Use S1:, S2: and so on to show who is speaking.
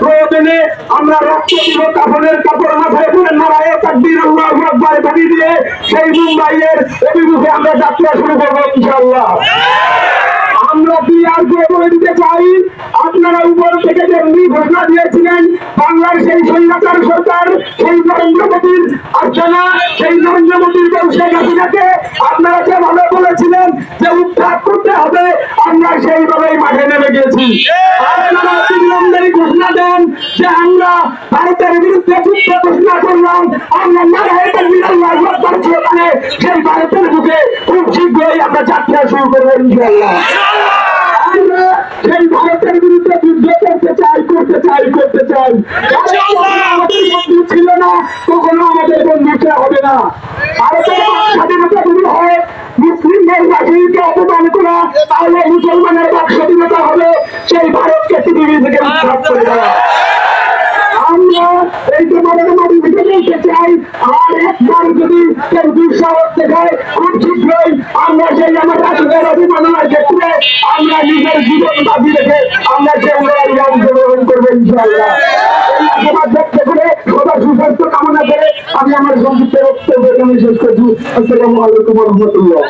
S1: প্রয়োজনে আমরা রক্ত কাফনের কাপড় মাথায় দিয়ে সেই মুম্বাইয়ের অভিমুখে আমরা যাত্রা শুরু করব ইনশাআল্লাহ। বাংলার সেই স্বৈরাচার সরকার, সেই নরেন্দ্র মোদীর আর্চনা, সেই নরেন্দ্র মোদীর শেখ হাসিনাকে আপনারা যেভাবে বলেছিলেন যে উদ্ধার করতে হবে, আমরা সেইভাবেই মাঠে নেমে গেছি ভারতের খুব শীঘ্রই আমরা যাত্রা শুরু করব চাই করতে চাই। ছিল না কখনো আমাদের বন্ধু হবে না। ভারতের স্বাধীনতা যদি হয় মুসলিম দেশবাসীকে অপমান করা তাহলে মুসলমানের বাক স্বাধীনতা হবে সেই ভারতকে পৃথিবী থেকে উৎখাত করে দেওয়া। আমরা এই তোমাদের মাটি থেকে বলতে চাই আর একবার যদি কেউ দুঃসাহস দেখায় খুব শীঘ্রই আমরা সেই আমার অভিমাননার ক্ষেত্রে আমরা নিজের জীবন বাজি রেখে আমরা সেই আমি আমার সংক্ষিপ্ত বক্তব্য শেষ করছি। আসসালামু আলাইকুম রহমতুল্লাহ।